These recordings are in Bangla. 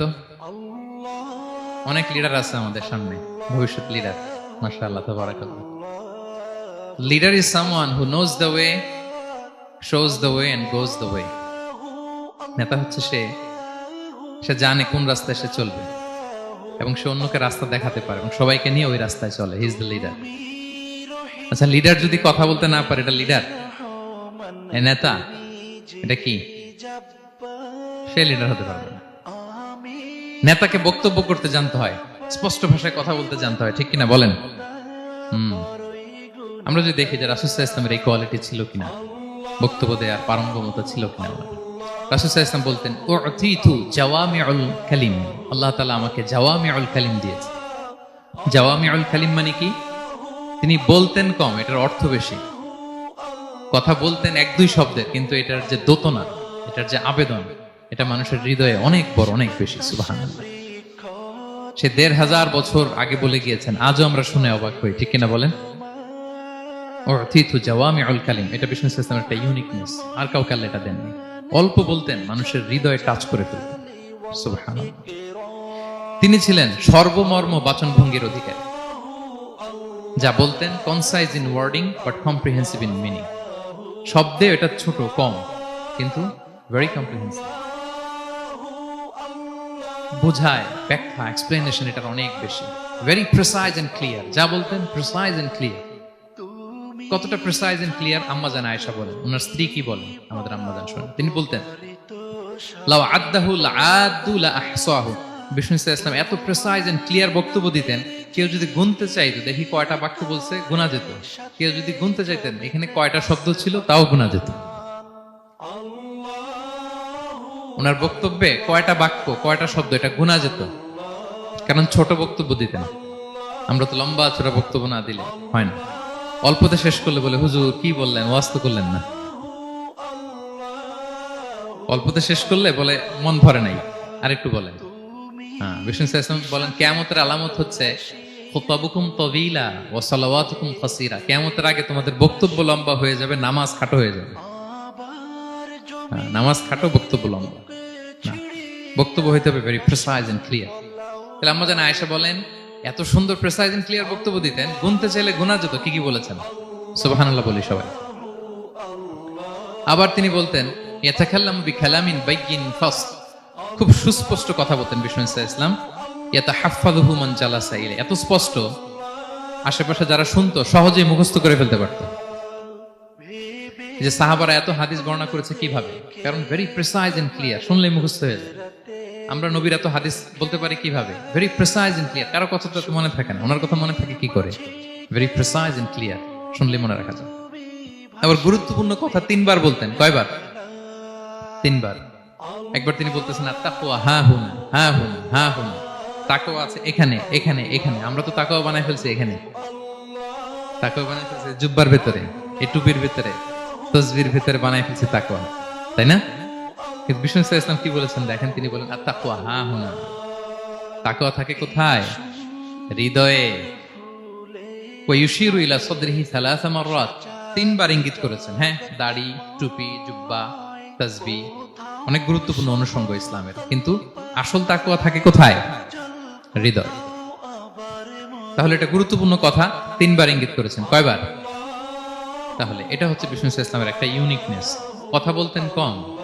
তো? অনেক লিডার আছে আমাদের সামনে, ভবিষ্যৎ লিডার মাশাআল্লাহ, তাবারাকাল্লাহ। Leader is someone who knows the way shows the way and goes the way নেতা হচ্ছে সে সে জানে কোন রাস্তায় সে চলবে এবং সে অন্যকে রাস্তা দেখাতে পারে এবং সবাইকে নিয়ে ওই রাস্তায় চলে হি ইজ দ্য লিডার আচ্ছা লিডার যদি কথা বলতে না পারে, এটা লিডার নেতা? এটা কি? সে লিডার হতে পারবে নেতাকে বক্তব্য করতে জানতে হয়, স্পষ্ট ভাষায় কথা বলতে জানতে হয়, ঠিক কিনা বলেন? হুম। আমরা যদি দেখি যে রাসুসাহ ইসলামের এই কোয়ালিটি ছিল কিনা, বক্তব্য দেওয়ার পারঙ্গমতা ছিল কিনা রাসুসাহ ইসলাম বলতেন ও অতীতু জাওয়ামিউল কালিম। আল্লাহ তালা আমাকে জাওয়ামিউল কালিম দিয়েছে। জাওয়ামিউল কালিম মানে কি? তিনি বলতেন কম, এটার অর্থ বেশি। কথা বলতেন এক দুই শব্দের, কিন্তু এটার যে দোতনা, এটার যে আবেদন এটা মানুষের হৃদয়ে অনেক বড়, অনেক বেশি সুবাহান সে দেড় হাজার বছর আগে বলে গিয়েছেন, আজও আমরা শুনে অবাক হই, ঠিক কিনা বলেন? কালিম এটা বিষ্ণু ইসলামের একটা ইউনিকনেস আর কাউকে এটা দেননি। অল্প বলতেন, মানুষের হৃদয়ে টাচ করে ফেলতেন তিনি ছিলেন সর্বমর্ম বাচন ভঙ্গির অধিকারী। যা বলতেন concise in wording but comprehensive in meaning শব্দে এটা ছোট, কম, কিন্তু ভেরি কম্প্রিহেন্সিভ বোঝায়, ব্যাখ্যা এক্সপ্লেনেশন এটার অনেক বেশি। ভেরি প্রিসাইজ ক্লিয়ার যা বলতেন প্রিসাইজ ক্লিয়ার কতটা প্রিসাইজ ক্লিয়ার আম্মা জান আয়েশা বলেন। ওনার স্ত্রী কি বলেন? আমাদের আম্মা জান শোনেন। তিনি বলতেন, লাউ আদাহু লাআদু লা আহসাহু বিষ্ণু ইসলাম এত প্রিসাইজ ক্লিয়ার বক্তব্য দিতেন, কেউ যদি গুনতে চাইতো, দেখি কয়টা বাক্য বলছে গোনা যেত। কেউ যদি গুনতে চাইতেন, এখানে কয়টা শব্দ ছিল, তাও গোনা যেত। ওনার বক্তব্যে কয়টা বাক্য, কয়টা শব্দ, এটা গোনা যেত। কারণ ছোট বক্তব্য দিতেন। আমরা তো লম্বা ছোট বক্তব্য না দিলে হয় না। অল্পতে শেষ করলে বলে, হুজুর, কি বললেন? ওয়াস্ত করলেন না। অল্পতে শেষ করলে বলে, মন ভরে নাই। আর একটু বলেন। হ্যাঁ বিষ্ণু ইসলাম বলেন কেমতের আলামত হচ্ছে, খুতাবুকুম তবিলা ও সালাওয়াতুকুম ফাসিরা কেমতের আগে তোমাদের বক্তব্য লম্বা হয়ে যাবে, নামাজ খাটো হয়ে যাবে। নামাজ খাটো বক্তব্য লম্বা। বক্তব্য হইতে হবে ভেরি প্রেসাইজ এন্ড ক্লিয়ার তাহলে আমরা যেন আয়েশা বলেন, এত সুন্দর প্রেসাইজ এন্ড ক্লিয়ার বক্তব্য দিতেন, গুনতে চাইলে গুনা যেত কি কি বলেছেন? সুবহানাল্লাহ বলি সবাই। আবার তিনি বলতেন ইয়াতাকাল্লামু বিকালামিন বাইয়িন ফাসল। খুব সুস্পষ্ট কথা বলতেন বিষ্ণু ইসা ইসলাম ইয়াতা হাফাদুহু মান জালাসা এত স্পষ্ট। আশেপাশে যারা শুনতো, সহজেই মুখস্থ করে ফেলতে পারতো। যে সাহাবারা এত হাদিস বর্ণনা করেছে কীভাবে? কারণ ভেরি প্রেসাইজ এন্ড ক্লিয়ার শুনলেই মুখস্থ হয়ে যায়। আমরা নবীর এত হাদিস বলতে পারি কীভাবে? ভেরি প্রেসাইজ এন্ড ক্লিয়ার কারও কথা তো মনে থাকে না, ওনার কথা মনে থাকে কি করে? ভেরি প্রেসাইজ এন্ড ক্লিয়ার শুনলে মনে রাখা যায়। আবার গুরুত্বপূর্ণ কথা, তিনবার বলতেন, কয়বার? তিনবার। একবার তিনি বলতেছেন তাকুয়া হ্যাঁ হুন হ্যাঁ হুন হ্যাঁ হুন। তাকুয়া আছে এখানে এখানে এখানে। আমরা তো তাকুয়া বানাই ফেলছি এখানে। তাকুয়া বানাই ফেলছি জুব্বার ভেতরে, এই টুপির ভেতরে। তসবির ভেতরে বানাই ফেলছি তাকুয়া তাই না? কিন্তু বিষ্ণু ইসলাম কি বলেছেন দেখেন, তিনি বলেন আর তাকুয়া হ্যাঁ হুন। তাকুয়া থাকে কোথায়? হৃদয়ে। ইলা সদরিহি সালাসা মাররাত। তিনবার ইঙ্গিত করেছেন হ্যাঁ? দাড়ি, টুপি, জুব্বা তাসবি অনেক গুরুত্বপূর্ণ অনুষঙ্গ ইসলামের। কিন্তু আসল তাকুয়া থাকে কোথায়? হৃদয়। তাহলে এটা গুরুত্বপূর্ণ কথা, তিনবার ইঙ্গিত করেছেন। কয়বার? তাহলে এটা হচ্ছে বিষ্ণু ইসলামের একটা ইউনিকনেস কথা বলতেন কম,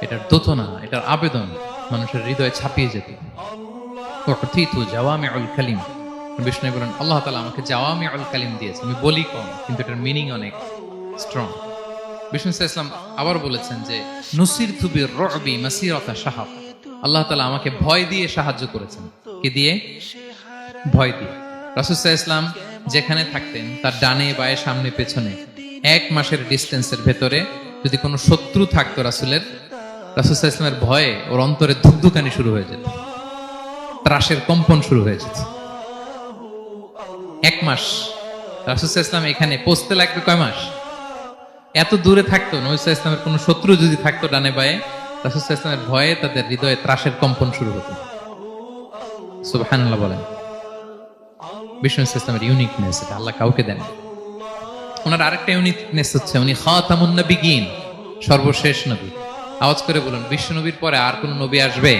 এটার দোতনা, এটার আবেদন মানুষের হৃদয়ে ছাপিয়ে যেত। জাওয়ামি আল কালিম। বিষ্ণু বলেন, আল্লাহ তালা আমাকে জাওয়ামি আল কালিম দিয়েছে। আমি বলি কম, কিন্তু এটার মিনিং অনেক স্ট্রং বিষ্ণু ইসলাম আবার বলেছেন যে নুসির থুবির রবি মাসিরতা সাহাব আল্লাহ তালা আমাকে ভয় দিয়ে সাহায্য করেছেন। কি দিয়ে? ভয় দিয়ে। রাসুসাহ ইসলাম যেখানে থাকতেন, তার ডানে বায়ে, সামনে পেছনে, এক মাসের ডিস্টেন্সের ভেতরে যদি কোনো শত্রু থাকতো রাসুলের রাসুসাহ ইসলামের ভয়ে ওর অন্তরে ধুকধুকানি শুরু হয়ে যেত, ত্রাসের কম্পন শুরু হয়ে যেত। এক মাস রাসুসাহ ইসলাম এখানে পৌঁছতে লাগবে কয় মাস? এত দূরে থাকতো নবিসা ইসলামের কোনো শত্রু যদি থাকতো ডানে বায়ে রাসুসাহ ইসলামের ভয়ে তাদের হৃদয়ে ত্রাসের কম্পন শুরু হতো। সুবহানাল্লাহ বলেন। বিষ্ণু ইসলামের ইউনিকনেস এটা আল্লাহ কাউকে দেন ওনার আরেকটা ইউনিকনেস হচ্ছে, উনি খাতামুন নবিগিন, সর্বশেষ নবী। আওয়াজ করে বলুন বিশ্ব নবীর পরে আর কোন নবী আসবে?